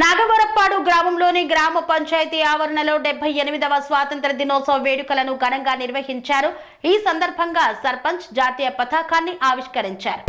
నాగవరప్పాడు గ్రామంలోని గ్రామ పంచాయతీ ఆవరణలో డెబ్బై ఎనిమిదవ స్వాతంత్ర దినోత్సవ వేడుకలను ఘనంగా నిర్వహించారు. ఈ సందర్భంగా సర్పంచ్ జాతీయ పతాకాన్ని ఆవిష్కరించారు.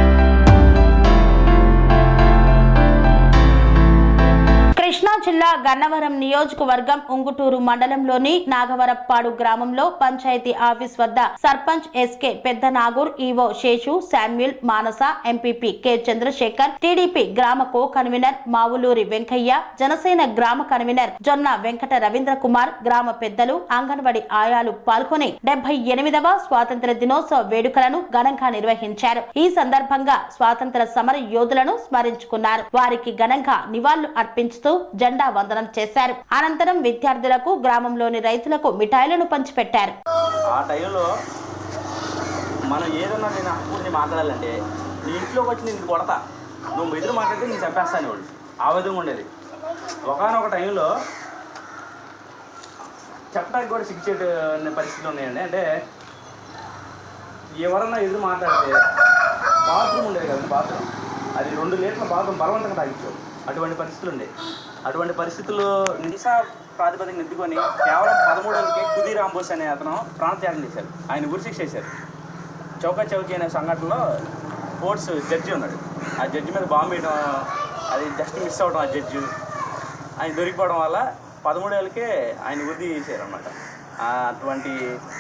జిల్లా గన్నవరం నియోజకవర్గం ఉంగుటూరు మండలంలోని నాగవరప్పాడు గ్రామంలో పంచాయతీ ఆఫీస్ వద్ద సర్పంచ్ ఎస్కే పెద్ద Nagur EO Seshu Samuel Manasa MPP K Chandrasekhar TDP గ్రామ కో కన్వీనర్ మావులూరి వెంకయ్య జనసేన గ్రామ కన్వీనర్ జొన్న వెంకట రవీంద్ర కుమార్ గ్రామ పెద్దలు అంగన్వాడి ఆయాలు పాల్గొని డెబ్బై ఎనిమిదవ స్వాతంత్ర దినోత్సవ వేడుకలను ఘనంగా నిర్వహించారు. ఈ సందర్భంగా స్వాతంత్ర సమర యోధులను స్మరించుకున్నారు. వారికి ఘనంగా నివాళులు అర్పించుతూ జెండా వందనం చేశారు. అనంతరం విద్యార్థులకు గ్రామంలోని రైతులకు మిఠాయిలను పంచిపెట్టారు. ఆ టైంలో మనం ఏదన్నా నేను మాట్లాడాలంటే నీ ఇంట్లోకి వచ్చి నేను కొడతా. నువ్వు ఎదురు మాట్లాడితే నేను చంపేస్తాను వాళ్ళు ఆ విధంగా ఉండేది. ఒకనొక టైంలో చెప్పడానికి కూడా సిగ్గుచేటు పరిస్థితులు ఉన్నాయండి. అంటే ఎవరన్నా ఎదురు మాట్లాడితే బాత్రూమ్ ఉండేది కదండి బాత్రూమ్. అది రెండు లీటర్ల బాత్రూమ్ బలవంతంగా తాగించాం అటువంటి పరిస్థితులు ఉండేవి. అటువంటి పరిస్థితుల్లో నిశా ప్రాతిపదికన ఎద్దుకొని కేవలం పదమూడేళ్ళకి కుది రాంబోస్ అనే అతను ప్రాణత్యాగం చేశారు ఆయన గురిశిక్ష చేశారు చౌకా చౌకీ అనే సంఘటనలో స్పోర్ట్స్ జడ్జి ఉన్నాడు. ఆ జడ్జి మీద బాంబు వేయడం అది జస్ట్ మిస్ అవ్వడం ఆ జడ్జి. ఆయన దొరికిపోవడం వల్ల పదమూడేళ్ళకే ఆయన వృద్ధి చేశారు అనమాట అటువంటి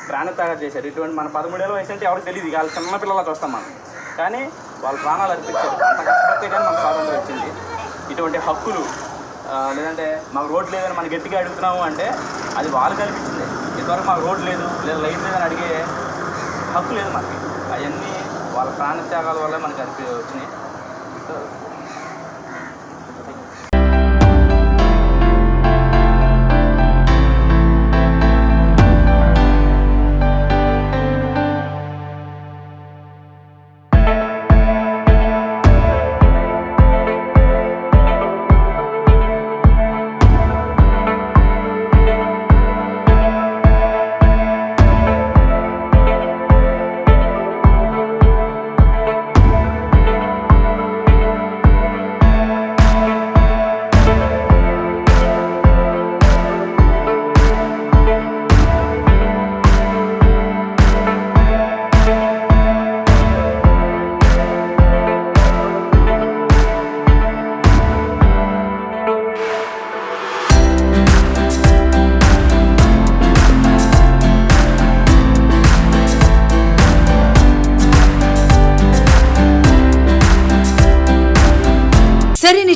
ప్రాణత్యాగం చేశారు. ఇటువంటి మన పదమూడేళ్ళ వయసు అంటే ఎవరికి తెలియదు వాళ్ళు చిన్న పిల్లలా చూస్తాం మనం. కానీ వాళ్ళ ప్రాణాలు అర్పించారు. అంత కష్టపడితే కానీ మనకు స్వాతంత్రం వచ్చింది. ఇటువంటి హక్కులు లేదంటే మాకు రోడ్ లేదని మనం గట్టిగా అడుగుతున్నాము అంటే అది వాళ్ళు కల్పించింది ఇంతవరకు మాకు రోడ్ లేదు లేదా లైట్ లేదని అడిగే హక్కు లేదు మనకి. అవన్నీ వాళ్ళ ప్రాణత్యాగాల వల్ల మనకి అనిపి వచ్చినాయి.